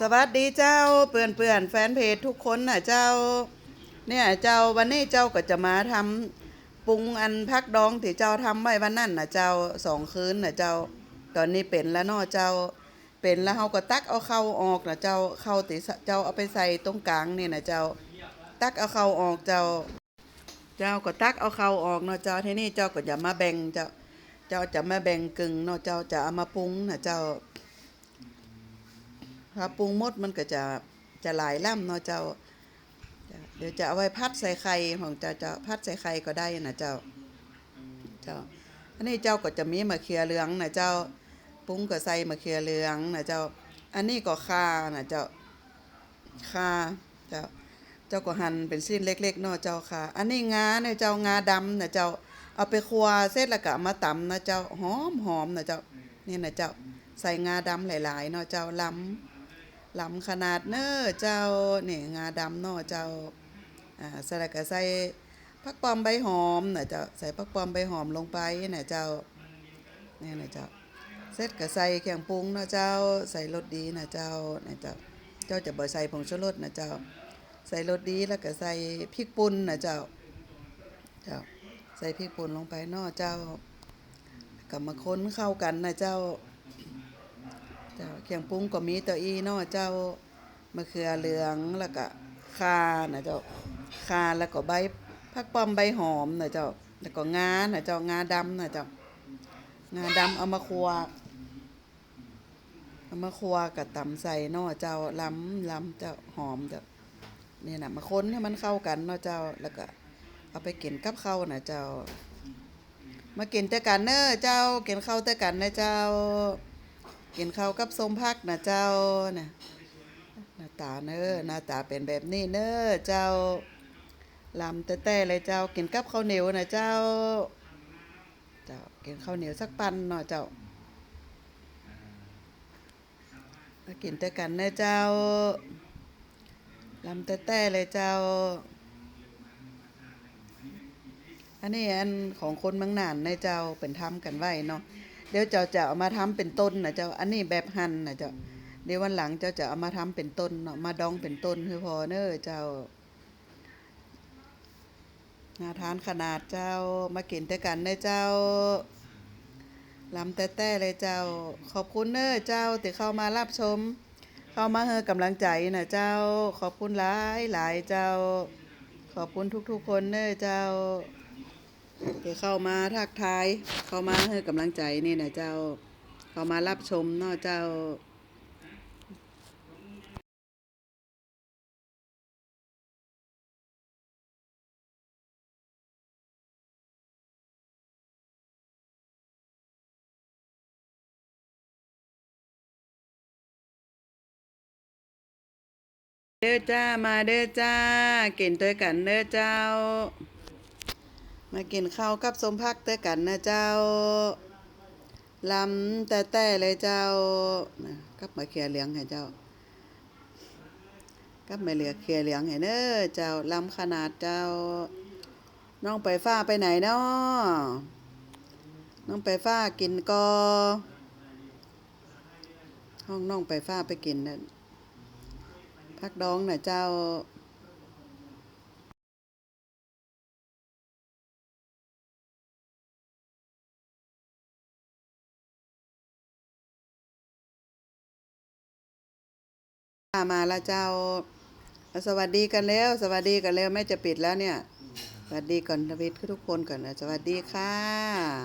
สวัสดีเจ้าเปื่อนเปื่อนแฟนเพจทุกคนน่ะเจ้า เนี่ยเจ้าวันนี้เจ้าก็จะมาทำปรุงอันพักดองที่เจ้าทำไว้วันนั้นน่ะเจ้าสองคืนน่ะเจ้า ตอนนี้เป็นแล้วเนาะเจ้า เป็นแล้วเฮาก็ตักเอาเข้าออกน่ะเจ้าเข้าติเจ้าเอาไปใส่ตรงกลางเนี่ยน่ะเจ้า ตักเอาเข้าออกเจ้า เจ้าก็ตักเอาเข้าออกเนาะเจ้าที่นี้เจ้าก็อย่ามาแบ่งเจ้า เจ้าจะมาแบ่งกึ่งเนาะเจ้าจะเอามาปรุงน่ะเจ้า ถ้าปรุงหมดมันก็จะจะหลายล่ำเนาะเจ้า เดี๋ยวจะเอาไว้พัดใส่ไข่ของเจ้าเจ้าพัดใส่ไข่ก็ได้นะเจ้า เจ้า อันนี้เจ้าก็จะมีมะเขือเหลืองนะเจ้า ปรุงก็ใส่มะเขือเหลืองนะเจ้า อันนี้ก็ข่านะเจ้าข่าเจ้า เจ้าก็หั่นเป็นสิ้นเล็กๆเนาะเจ้าค่ะ อันนี้งาเนี่ยเจ้างาดำนะเจ้า เอาไปคั่วเสร็จแล้วก็เอามาตำนะเจ้าหอมหอมนะเจ้า นี่นะเจ้า ใส่งาดำหลายๆเนาะเจ้าล้ำ ลำขนาดเน้อเจ้าเนี่ยงาดำเนาะเจ้าอ่าสล้วก็ใส่ผักปอมใบหอมนะเจ้าใส่ผักปอมใบหอมลงไปนะเจ้าเนี่นะเจ้าเสร็จก็ใส่เครื่องปรุงเนาะเจ้าใส่รสดีนะเจ้านะเจ้าเจ้าจะบ่ใส่ผงชูรสนะเจ้า ใส่รสดีแล้วก็ใส่พริกป่นนะเจ้าเจ้าใส่พริกป่นลงไปเนาะเจ้าก็มาค้นเข้ากันนะเจ้า เคียงปรุงก็มีเต้าอีเนาะเจ้ามะเขือเหลืองแล้วก็ข่านะเจ้าข่าแล้วก็ใบผักป้อมใบหอมนะเจ้าแล้วก็งานะเจ้างาดำนะเจ้างาดำเอามาคั่วเอามาคั่วกับตำใส่เนาะเจ้าล้ำล้ำเจ้าหอมเจ้านี่นะมาค้นให้มันเข้ากันเนาะเจ้าแล้วก็เอาไปกินกับข้าวนะเจ้า มากินแต่กันเนอเจ้ากินข้าวแต่กันนะเจ้า กินข้าวกับส้มพักนะเจ้านะหน้าตาเนอหน้าตาเป็นแบบนี้เนอเจ้าลำแต่แต่เลยเจ้ากินกับข้าวเหนียวนะเจ้า เจ้ากินข้าวเหนียวสักปันเนาะเจ้ามากินแต่กันเนอเจ้าลำแต่แต่เลยเจ้า อันนี้อันของคนเมืองนานนะเจ้าเป็นทำกันไว้เนาะ เดี๋ยวเจ้าจะเอามาทำเป็นต้นนะเจ้าอันนี้แบบหั่นนะเจ้าเดี๋ยววันหลังเจ้าจะเอามาทำเป็นต้นเนาะมาดองเป็นต้นคือพอเนอเจ้าน่าทานขนาดเจ้ามากินแต่กันเนอเจ้าลำแต่แต่เลยเจ้า ขอบคุณเนอเจ้าที่เข้ามารับชม เข้ามาเฮอกำลังใจนะเจ้า ขอบคุณหลายหลายเจ้า ขอบคุณทุกๆคนเนอเจ้า ที่เข้ามาทักทาย เข้ามาให้กำลังใจนี่นะเจ้า เข้ามารับชมเนาะเจ้าเด้อจ้า มาเด้อจ้า กินด้วยกันเด้อเจ้า มากินข้าวกับสมพักด้วยกันนะเจ้าลำแต่แต่เลยเจ้ากับมาเขียเหลียงให้เจ้ากับมาเหลือเขียเหลียงให้เด้อเจ้าลำขนาดเจ้า น้องไปฟ้าไปไหนเนาะน้องไปฟ้ากินกอห้องน้องไปฟ้าไปกินนั่นพักดองนะเจ้า มาแล้วเจ้า สวัสดีกันแล้ว สวัสดีกันแล้วแม่จะปิดแล้วเนี่ย สวัสดีก่อนทวิตทุกคนก่อนนะสวัสดีค่ะ